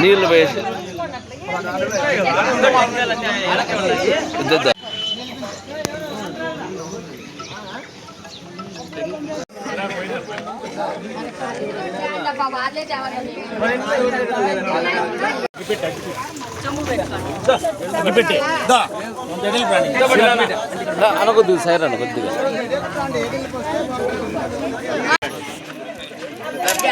నీళ్ళు వేసి. అనకొద్దు సైర్ అనకొద్దిగా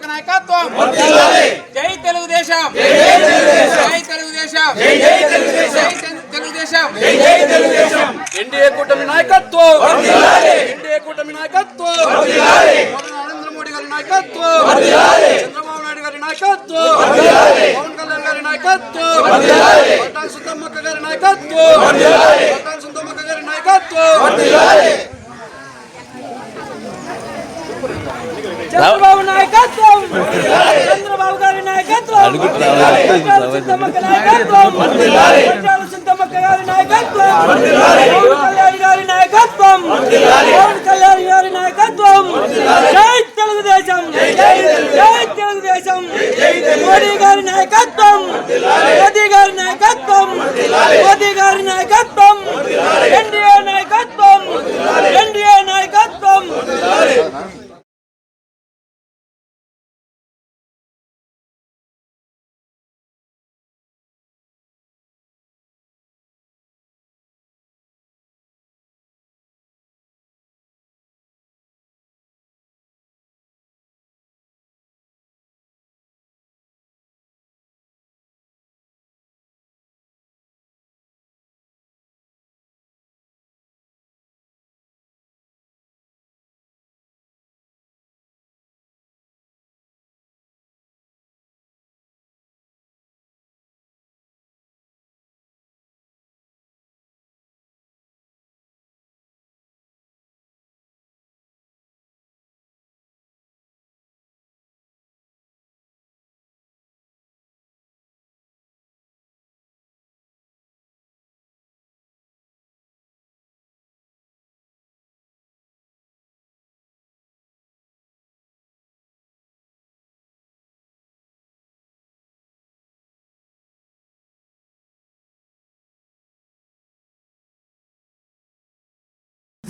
సుంతమ్మక నాయకత్వం. జై తెలుగుదేశం. జై తెలుగుదేశం. జై తెలుగుదేశం. ఎన్డీఏ కూటమి నాయకత్వం. ఎన్డీఏ కూటమి నాయకత్వం. నరేంద్ర మోడీ గారి నాయకత్వం. చంద్రబాబు నాయుడు గారి నాయకత్వం. పవన్ కళ్యాణ్ గారి నాయకత్వం. సుందమ్మక్క గారి నాయకత్వం. సుందమ్మక్క గారి నాయకత్వం. చంద్రబాబు నాయకత్వం! చంద్రబాబు గారి నాయకత్వం! నాయకత్వం! కొట్టాల సింతమ్మక్క గారి నాయకత్వం! పవన్ కళ్యాణ్ గారి నాయకత్వం! పవన్ కళ్యాణ్ గారి నాయకత్వం! జై తెలుగుదేశం. జై తెలుగుదేశం!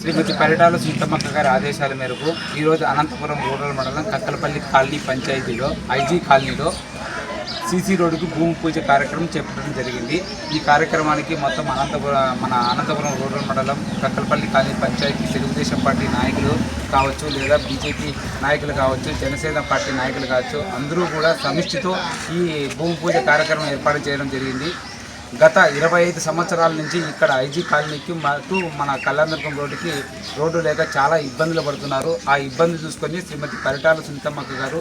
శ్రీమతి పరిటాల సీతమ్మక్క గారి ఆదేశాల మేరకు ఈరోజు అనంతపురం రూరల్ మండలం కక్కలపల్లి కాలనీ పంచాయతీలో ఐజీ కాలనీలో సీసీ రోడ్డుకు భూమి పూజ కార్యక్రమం చేపట్టడం జరిగింది. ఈ కార్యక్రమానికి మొత్తం అనంతపురం మన అనంతపురం రూరల్ మండలం కక్కలపల్లి కాలనీ పంచాయతీ తెలుగుదేశం పార్టీ నాయకులు కావచ్చు లేదా బీజేపీ నాయకులు కావచ్చు జనసేన పార్టీ నాయకులు కావచ్చు అందరూ కూడా సమిష్టితో ఈ భూమి పూజ కార్యక్రమం ఏర్పాటు చేయడం జరిగింది. గత ఇరవై ఐదు సంవత్సరాల నుంచి ఇక్కడ ఐజీ కాలనీకి మాకు మన కళ్యాణదుర్గం రోడ్డుకి రోడ్డు లేక చాలా ఇబ్బందులు పడుతున్నారు. ఆ ఇబ్బంది చూసుకొని శ్రీమతి పరిటాల సునీతమ్మక్క గారు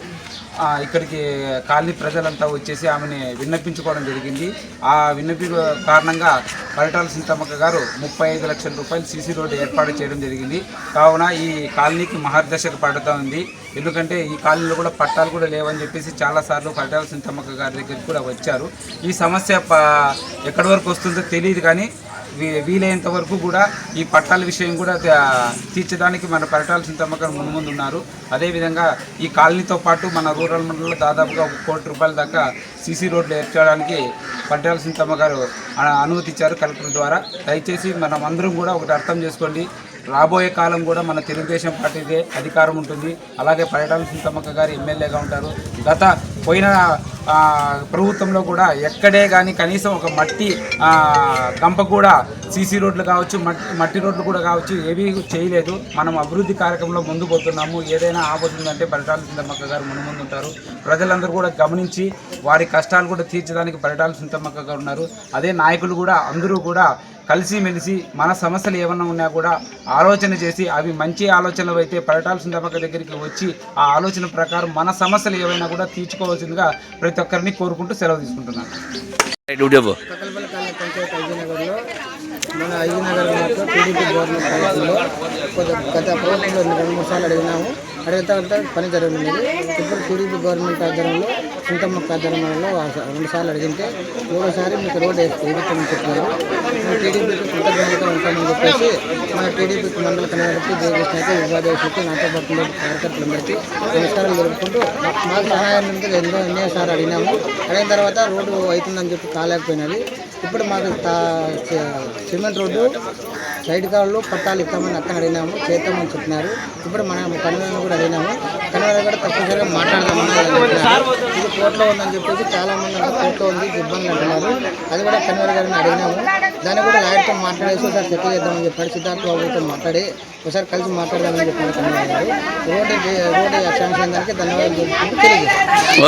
ఇక్కడికి కాలనీ ప్రజలంతా వచ్చేసి ఆమెని విన్నపించుకోవడం జరిగింది. ఆ విన్నపి కారణంగా పరిటాల సునీతమ్మక్క గారు ముప్పై ఐదు లక్షల రూపాయలు సీసీ రోడ్డు ఏర్పాటు చేయడం జరిగింది. కావున ఈ కాలనీకి మహర్దశకు పడుతూ ఉంది ఎందుకంటే ఈ కాలనీలో కూడా పట్టాలు కూడా లేవని చెప్పేసి చాలాసార్లు పట్టాల సునీతమ్మక్క గారి దగ్గరికి కూడా వచ్చారు. ఈ సమస్య ప- ఎక్కడి వరకు వస్తుందో తెలియదు కానీ వీ- వీలైనంత వరకు కూడా ఈ పట్టాల విషయం కూడా తీర్చడానికి మన పరిటాల సింతమ్మగారు ముందు ముందు ఉన్నారు. అదేవిధంగా ఈ కాలనీతో పాటు మన రూరల్ మండలంలో దాదాపుగా ఒక కోటి రూపాయల దాకా సీసీ రోడ్లు ఏర్చడానికి పట్టాల సింతమ్మ గారు అనుమతి ఇచ్చారు కలెక్టర్ ద్వారా. దయచేసి మనం అందరం కూడా ఒకటి అర్థం చేసుకోండి. రాబోయే కాలం కూడా మన తెలుగుదేశం పార్టీదే అధికారం ఉంటుంది. అలాగే పరిటాల సింతమ్మక్క గారు ఎమ్మెల్యేగా ఉంటారు. గత పోయిన ప్రభుత్వంలో కూడా ఎక్కడే కానీ కనీసం ఒక మట్టి గంప కూడా సీసీ రోడ్లు కావచ్చు మట్టి మట్టి రోడ్లు కూడా కావచ్చు ఏవి చేయలేదు. మనం అభివృద్ధి కార్యక్రమంలో ముందు పోతున్నాము. ఏదైనా ఆపదుందంటే పరిటాల సింతమ్మక్క గారు ముందు ఉంటారు. ప్రజలందరూ కూడా గమనించి వారి కష్టాలు కూడా తీర్చడానికి పరిటాల సింతమ్మక్క గారు ఉన్నారు. అదే నాయకులు కూడా అందరూ కూడా కలిసిమెలిసి మన సమస్యలు ఏమన్నా ఉన్నా కూడా ఆలోచన చేసి అవి మంచి ఆలోచనలు అయితే పరిటాల సింతమ్మక్క దగ్గరికి వచ్చి ఆ ఆలోచన ప్రకారం మన సమస్యలు ఏవైనా కూడా తీర్చుకోవాల్సిందిగా ప్రతి ఒక్కరిని కోరుకుంటూ సెలవు తీసుకుంటున్నాను. కాలనీ పంచాయతీ మన మాత్రం టీడీపీ గవర్నమెంట్ కొంచెం గత ప్రభుత్వంలో రెండు మూడు సార్లు అడిగినాము. అడిగిన తర్వాత పని జరిగింది ఇప్పుడు టీడీపీ గవర్నమెంట్ ఆధ్వర్యంలో చింతమ్మ కార్యాలయంలో రెండుసార్లు స- అడిగితే మూడోసారి మీకు రోడ్ వేసి వేస్తామని చెప్పారు. టీడీపీకి కృతజ్ఞతగా ఉంటామని చెప్పేసి మన టీడీపీకి మండల కన్వీనర్కి జయకృష్ణకి ఉపాధ్యక్షులకి నాతో పాటు ఉన్న కార్యకర్తలందరికీ నమస్కారం జరుపుకుంటూ మా- మా సహాయం ఎన్నో ఎన్నోసార్లు అడిగినాము. అడిగిన తర్వాత రోడ్డు అవుతుందని చెప్పి కాలేకపోయినది ఇప్పుడు మాకు తా- సిమెంట్ రోడ్డు సైడ్ కాళ్ళు పట్టాలు ఇస్తామని అక్కడ అడిగినాము. చేస్తామని చెప్తున్నారు ఇప్పుడు మనం కన్వీనర్ కూడా అడిగినాము. కన్వీనర్ కూడా తప్పనిసరిగా మాట్లాడదామని ఇది కోర్టులో ఉందని చెప్పేసి చాలామంది కోర్టులో ఉంది ఇబ్బందులు అంటున్నారు అది కూడా కన్వీనర్ గారిని అడిగినాము. దాన్ని కూడా లాయర్తో మాట్లాడేసి ఒకసారి సెటిల్ చేద్దామని చెప్పాడు. సిద్ధార్థ బాబుతో మాట్లాడి ఒకసారి కలిసి మాట్లాడదామని చెప్పాడు కన్వీనర్ గారు. రోడ్డు రోడ్డు శాంక్షన్ దానికి ధన్యవాదాలు తెలుపుకుంటూ తెలియజేస్తాను.